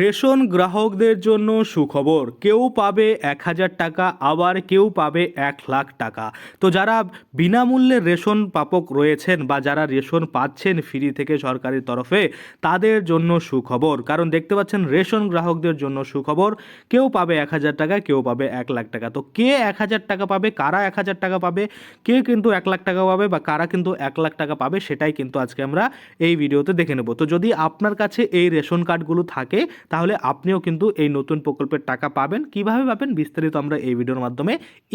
Ration গ্রাহকদের জন্য সুখবর। কেউ পাবে এক হাজার টাকা, আবার কেউ পাবে এক লাখ টাকা। তো যারা বিনামূল্যে রেশন প্রাপক রয়েছেন বা যারা রেশন পাচ্ছেন ফ্রি থেকে সরকারের তরফে, তাদের জন্য সুখবর। কারণ দেখতে পাচ্ছেন, রেশন গ্রাহকদের জন্য সুখবর, কেউ পাবে এক হাজার টাকা, কেউ পাবে এক লাখ টাকা। তো কে এক হাজার টাকা পাবে, কারা এক হাজার টাকা পাবে, কে কিন্তু এক লাখ টাকা পাবে বা কারা কিন্তু এক লাখ টাকা পাবে, সেটাই কিন্তু আজকে আমরা এই ভিডিওতে দেখে নেব। তো যদি আপনার কাছে এই রেশন কার্ডগুলো থাকে তাহলে আপনিও কিন্তু এই নতুন প্রকল্পের টাকা পাবেন। কীভাবে পাবেন? বিস্তারিত আমরা এই ভিডিওর মাধ্যমে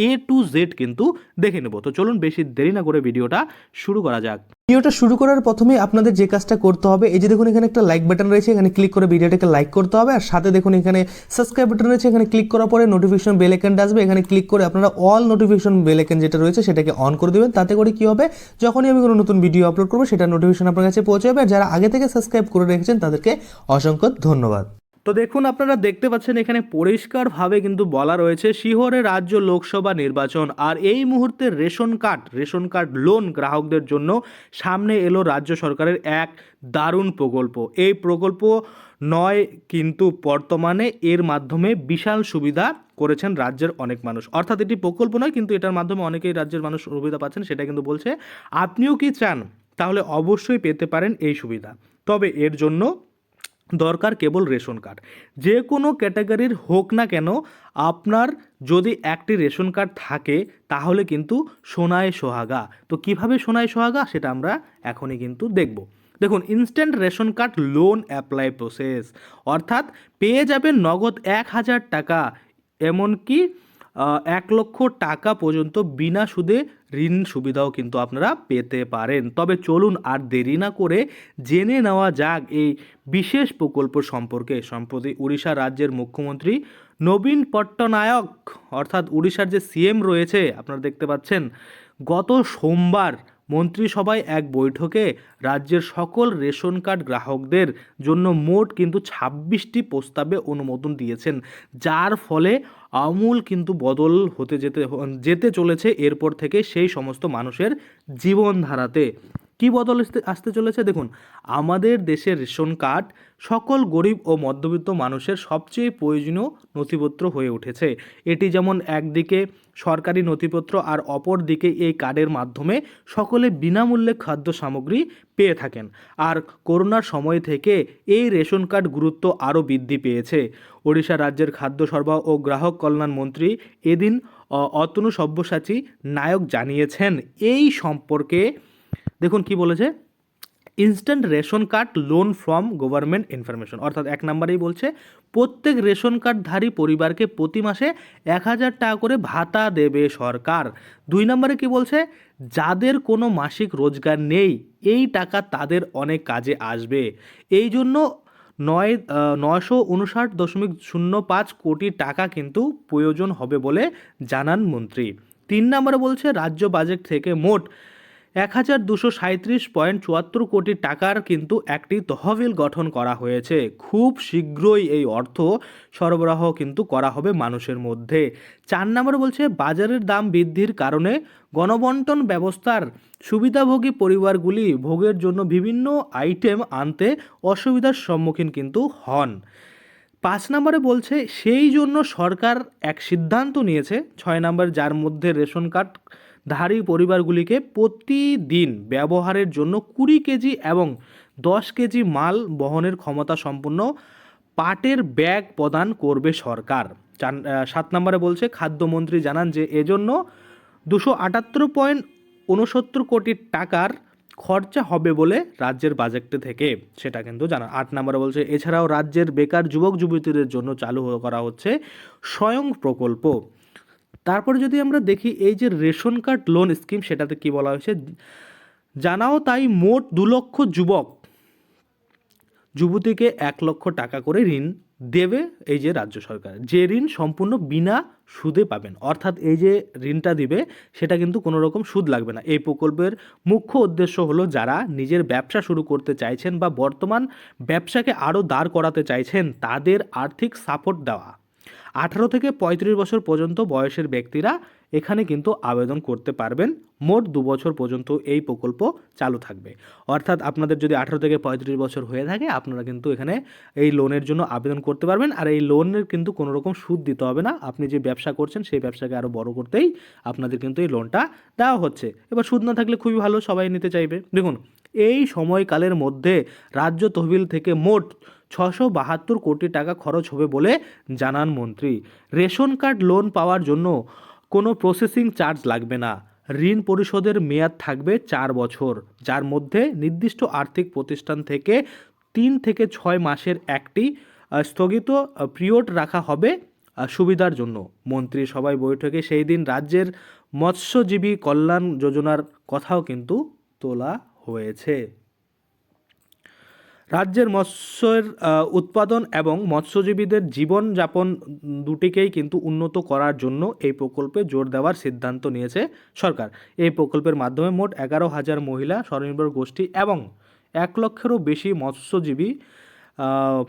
এ টু জেড কিন্তু দেখে নেব। তো চলুন বেশি দেরি না করে ভিডিওটা শুরু করা যাক। ভিডিওটা শুরু করার প্রথমে আপনাদের যে কাজটা করতে হবে, এই যে দেখুন এখানে একটা লাইক বাটন রয়েছে, এখানে ক্লিক করে ভিডিওটাকে লাইক করতে হবে। আর সাথে দেখুন এখানে সাবস্ক্রাইব বাটন রয়েছে, এখানে ক্লিক করার পরে নোটিফিকেশন বেল আইকনটা আসবে। এখানে ক্লিক করে আপনারা অল নোটিফিকেশন বেল আইকন যেটা রয়েছে, সেটাকে অন করে দেবেন। তাতে করে কি হবে? যখনই আমি কোনো নতুন ভিডিও আপলোড করব, সেটা নোটিফিকেশন আপনার কাছে পৌঁছে যাবে আর যারা আগে থেকে সাবস্ক্রাইব করে রেখেছেন, তাদেরকে অসংখ্য ধন্যবাদ। তো দেখুন, আপনারা দেখতে পাচ্ছেন এখানে পরিষ্কারভাবে কিন্তু বলা রয়েছে শিহরে রাজ্য লোকসভা নির্বাচন। আর এই মুহূর্তে ration card ration card loan গ্রাহকদের জন্য সামনে এলো রাজ্য সরকারের এক দারুণ প্রকল্প। এই প্রকল্প নয় কিন্তু বর্তমানে এর মাধ্যমে বিশাল সুবিধা করেছেন রাজ্যের অনেক মানুষ। অর্থাৎ এটি প্রকল্প নয়, কিন্তু এটার মাধ্যমে অনেকেই রাজ্যের মানুষ সুবিধা পাচ্ছেন, সেটা কিন্তু বলছে। আপনিও কি চান? তাহলে অবশ্যই পেতে পারেন এই সুবিধা। তবে এর জন্য দরকার কেবল রেশন কার্ড। যে কোনো ক্যাটাগরির হোক না কেন, আপনার যদি একটি রেশন কার্ড থাকে, তাহলে কিন্তু সোনায় সোহাগা। তো কীভাবে সোনায় সোহাগা, সেটা আমরা এখনই কিন্তু দেখব। দেখুন instant ration card loan apply process অর্থাৎ পেয়ে যাবেন নগদ এক হাজার টাকা, এমনকি এক লক্ষ টাকা পর্যন্ত বিনা সুদে ঋণ সুবিধাও কিন্তু আপনারা পেতে পারেন। তবে চলুন আর দেরি না করে জেনে নেওয়া যাক এই বিশেষ প্রকল্প সম্পর্কে। সম্প্রতি উড়িষ্যা রাজ্যের মুখ্যমন্ত্রী নবীন পট্টনায়ক, অর্থাৎ উড়িষ্যার যে সিএম রয়েছে, আপনারা দেখতে পাচ্ছেন, গত সোমবার মন্ত্রিসভায় এক বৈঠকে রাজ্যের সকল রেশন কার্ড গ্রাহকদের জন্য মোট কিন্তু ছাব্বিশটি প্রস্তাবে অনুমোদন দিয়েছেন, যার ফলে আমূল কিন্তু বদল হতে যেতে যেতে চলেছে। এরপর থেকে সেই সমস্ত মানুষের জীবনধারাতে কি বদল আসতে চলেছে? দেখুন, আমাদের দেশের রেশন কার্ড সকল গরিব ও মধ্যবিত্ত মানুষের সবচেয়ে প্রয়োজনীয় নথিপত্র হয়ে উঠেছে। এটি যেমন একদিকে সরকারি নথিপত্র আর অপর দিকে এই কার্ডের মাধ্যমে সকলে বিনামূল্যে খাদ্য সামগ্রী পেয়ে থাকেন। আর করোনার সময় থেকে এই রেশন কার্ড গুরুত্ব আরও বৃদ্ধি পেয়েছে। ওড়িশা রাজ্যের খাদ্য সরবরাহ ও গ্রাহক কল্যাণ মন্ত্রী এদিন অতনু সব্যসাচী নায়ক জানিয়েছেন, এই সম্পর্কে দেখুন কি বলেছে? Instant ration card loan from government information অর্থাৎ এক নম্বরেই বলছে, প্রত্যেক রেশন কার্ডধারী পরিবারকে প্রতি মাসে এক হাজার টাকা করে ভাতা দেবে সরকার। দুই নম্বরে কি বলছে? যাদের কোনো মাসিক রোজগার নেই, এই টাকা তাদের অনেক কাজে আসবে। এই জন্য নয়, নয়শো উনষাট দশমিক শূন্য পাঁচ কোটি টাকা কিন্তু প্রয়োজন হবে বলে জানান মন্ত্রী। তিন নম্বরে বলছে, রাজ্য বাজেট থেকে মোট এক হাজার দুশো সাঁত্রিশ পয়েন্ট চুয়াত্তর কোটি টাকার কিন্তু একটি তহবিল গঠন করা হয়েছে। খুব শীঘ্রই এই অর্থ সরবরাহ কিন্তু করা হবে মানুষের মধ্যে। চার নম্বরে বলছে, বাজারের দাম বৃদ্ধির কারণে গণবন্টন ব্যবস্থার সুবিধাভোগী পরিবারগুলি ভোগের জন্য বিভিন্ন আইটেম আনতে অসুবিধার সম্মুখীন কিন্তু হন। পাঁচ নম্বরে বলছে, সেই জন্য সরকার এক সিদ্ধান্ত নিয়েছে। ছয় নম্বর, যার মধ্যে রেশন কার্ড ধারী পরিবারগুলিকে প্রতিদিন ব্যবহারের জন্য কুড়ি কেজি এবং দশ কেজি মাল বহনের ক্ষমতা সম্পন্ন পাটের ব্যাগ প্রদান করবে সরকার। চার সাত নম্বরে বলছে, খাদ্যমন্ত্রী জানান যে এজন্য দুশো আটাত্তর পয়েন্ট উনসত্তর কোটি টাকার খরচা হবে বলে রাজ্যের বাজেট থেকে, সেটা কিন্তু জানা। আট নম্বরে বলছে, এছাড়াও রাজ্যের বেকার যুবক যুবতীদের জন্য চালু করা হচ্ছে স্বয়ং প্রকল্প। তারপরে যদি আমরা দেখি এই যে রেশন কার্ড লোন স্কিম, সেটাতে কি বলা হয়েছে? জানাও তাই মোট দু লক্ষ যুবক, যুবতীকে এক লক্ষ টাকা করে ঋণ দেবে এই যে রাজ্য সরকার। যে ঋণ সম্পূর্ণ বিনা সুদে পাবেন, অর্থাৎ এই যে ঋণটা দিবে, সেটা কিন্তু কোনো রকম সুদ লাগবে না। এই প্রকল্পের মুখ্য উদ্দেশ্য হলো যারা নিজের ব্যবসা শুরু করতে চাইছেন বা বর্তমান ব্যবসাকে আরও দাঁড় করাতে চাইছেন, তাদের আর্থিক সাপোর্ট দেওয়া। আঠারো থেকে পঁয়ত্রিশ বছর পর্যন্ত বয়সের ব্যক্তিরা এখানে কিন্তু আবেদন করতে পারবেন। মোট দু বছর পর্যন্ত এই প্রকল্প চালু থাকবে। অর্থাৎ আপনাদের যদি আঠারো থেকে পঁয়ত্রিশ বছর হয়ে থাকে, আপনারা কিন্তু এখানে এই লোনের জন্য আবেদন করতে পারবেন। আর এই লোনের কিন্তু কোনো রকম সুদ দিতে হবে না। আপনি যে ব্যবসা করছেন, সেই ব্যবসাকে আরও বড় করতেই আপনাদের কিন্তু এই লোনটা দেওয়া হচ্ছে। এবার সুদ না থাকলে খুবই ভালো, সবাই নিতে চাইবে। দেখুন, এই সময়কালের মধ্যে রাজ্য তহবিল থেকে মোট ছশো বাহাত্তর কোটি টাকা খরচ হবে বলে জানান মন্ত্রী। রেশন কার্ড লোন পাওয়ার জন্য কোনো প্রসেসিং চার্জ লাগবে না। ঋণ পরিশোধের মেয়াদ থাকবে চার বছর, যার মধ্যে নির্দিষ্ট আর্থিক প্রতিষ্ঠান থেকে তিন থেকে ছয় মাসের একটি স্থগিত পিরিয়ড রাখা হবে সুবিধার জন্য। মন্ত্রী সবাই বৈঠকে সেই দিন রাজ্যের মৎস্যজীবী কল্যাণ যোজনার কথাও কিন্তু তোলা হয়েছে। রাজ্যের মৎস্যের উৎপাদন এবং মৎস্যজীবীদের জীবনযাপন দুটিকেই কিন্তু উন্নত করার জন্য এই প্রকল্পে জোর দেওয়ার সিদ্ধান্ত নিয়েছে সরকার। এই প্রকল্পের মাধ্যমে মোট এগারো হাজার মহিলা স্বনির্ভর গোষ্ঠী এবং এক লক্ষেরও বেশি মৎস্যজীবী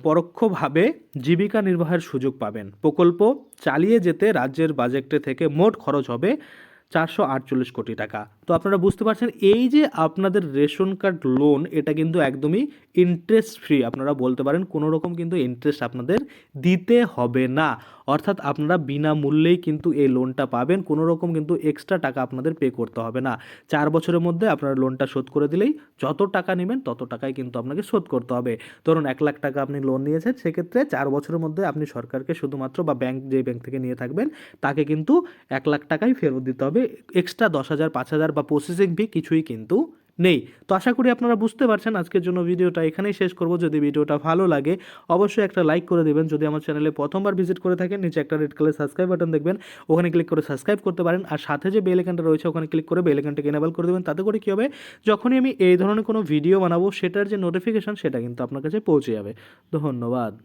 পরোক্ষভাবে জীবিকা নির্বাহের সুযোগ পাবেন। প্রকল্প চালিয়ে যেতে রাজ্যের বাজেটে থেকে মোট খরচ হবে চারশো আটচল্লিশ কোটি টাকা। তো আপনারা বুঝতে পারছেন, এই যে আপনাদের রেশন কার্ড লোন এটা কিন্তু একদমই ইন্টারেস্ট ফ্রি আপনারা বলতে পারেন, কোনো রকম কিন্তু ইন্টারেস্ট আপনাদের দিতে হবে না। অর্থাৎ আপনারা বিনামূল্যেই কিন্তু এই লোনটা পাবেন। কোনো রকম কিন্তু এক্সট্রা টাকা আপনাদের পে করতে হবে না। চার বছরের মধ্যে আপনারা লোনটা শোধ করে দিলেই যত টাকা নেবেন, তত টাকাই কিন্তু আপনাকে শোধ করতে হবে। ধরুন এক লাখ টাকা আপনি লোন নিয়েছেন, সেক্ষেত্রে চার বছরের মধ্যে আপনি সরকারকে শুধুমাত্র বা ব্যাংক যে ব্যাংক থেকে নিয়ে থাকবেন, তাকে কিন্তু এক লাখ টাকাই ফেরত দিতে হবে। এক্সট্রা দশ হাজার, পাঁচ হাজার বা প্রসেসিং ফি কিছুই কিন্তু নেই। তো আশা করি আপনারা বুঝতে পারছেন আজকের জন্য ভিডিওটা। এখানেই শেষ করব। যদি ভিডিওটা ভালো লাগে, অবশ্যই একটা লাইক করে দেবেন। যদি আমার চ্যানেলে প্রথমবার ভিজিট করে থাকেন, নিচে একটা রেড কালার সাবস্ক্রাইব বাটন দেখবেন। ওখানে ক্লিক করে সাবস্ক্রাইব করতে পারেন। আর সাথে যে বেল আইকনটা রয়েছে, ওখানে ক্লিক করে বেল আইকনটাকে এনেবল করে দেবেন। তাতে করে কী হবে? যখনই আমি এই ধরনের কোনো ভিডিও বানাবো, সেটার যে নোটিফিকেশন সেটা কিন্তু আপনার কাছে পৌঁছে যাবে। ধন্যবাদ।